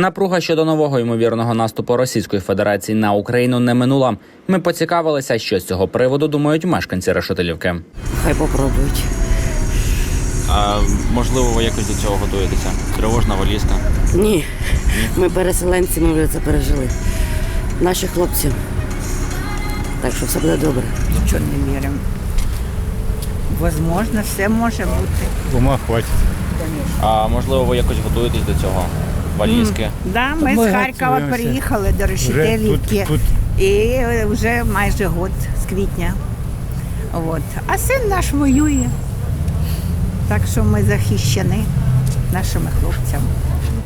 Напруга щодо нового ймовірного наступу Російської Федерації на Україну не минула. Ми поцікавилися, що з цього приводу думають мешканці Решетилівки. Хай попробують. А можливо, ви якось до цього готуєтеся? Тривожна валізка. Ні, ми переселенці, ми вже це пережили. Наші хлопці. Так що все буде добре. Нічого не віримо. Возможно, все може бути. Ума хватить. А можливо, ви якось готуєтесь до цього? Валізки. Да, ми Ми з Харкова готуємося. приїхали до Решетилівки. І вже майже год з квітня. От. А син наш воює. Так що ми захищені нашими хлопцями.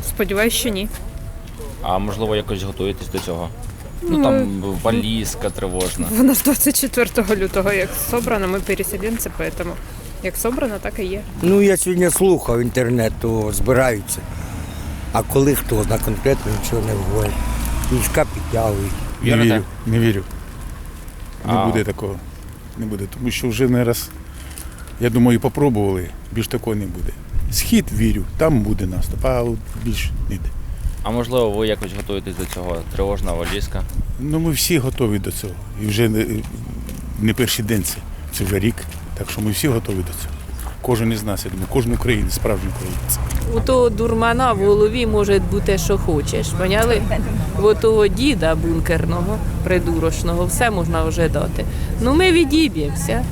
Сподіваюсь, що ні. А можливо, якось готуєтесь до цього? Ну там валізка тривожна. Вона з 24 лютого як собрана, ми переселенці, поэтому як собрана, так і є. Ну, я сьогодні слухав інтернет, то збираються. А коли хто знає конкретно нічого не говорить. Війська підтягують. Не вірю. Не вірю. Не А. буде такого. Не буде. Тому що вже не раз, я думаю, попробували, більш такого не буде. Схід вірю, там буде наступ, а от більш ніде. А можливо, ви якось готуєтесь до цього? Тривожна валізка. Ну ми всі готові до цього. І вже не, не перший день це. Це вже рік. Так що ми всі готові до цього. Кожен із нас, я думаю, кожен українець, справжній українець. У того дурмана в голові може бути, що хочеш. Поняли? У того діда бункерного, придурошного, все можна вже дати. Ну ми відіб'ємося.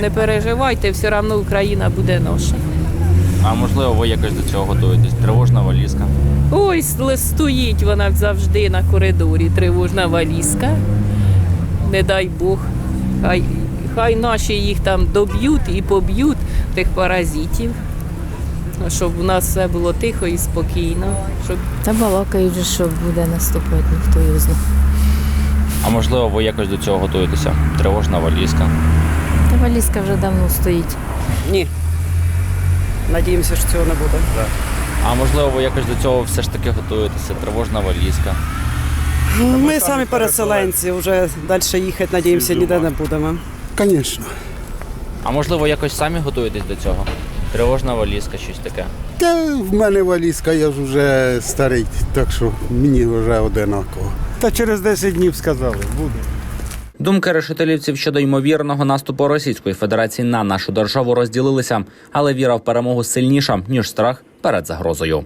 Не переживайте, все одно Україна буде наша. А можливо, ви якось до цього готуєтесь? Тривожна валізка. Ой, стоїть вона завжди на коридорі, тривожна валізка. Не дай Бог. Хай, хай наші їх там доб'ють і поб'ють тих паразитів. Щоб у нас все було тихо і спокійно. Щоб Та балакають, що буде наступати, ніхто його знає. А можливо, ви якось до цього готуєтеся? Тривожна валізка. Та валізка вже давно стоїть. Ні. Надіємося, що цього не буде. А можливо, ви якось до цього все ж таки готуєтеся? Тривожна валізка. Ми самі переселенці, вже далі їхати, надіємося, ніде не будемо. Звісно. А можливо, якось самі готуєтесь до цього? Тривожна валізка, щось таке. Та в мене валізка, я ж вже старий, так що мені вже одинаково. Та через 10 днів сказали, буде. Думки решетилівців щодо ймовірного наступу Російської Федерації на нашу державу розділилися, але віра в перемогу сильніша ніж страх перед загрозою.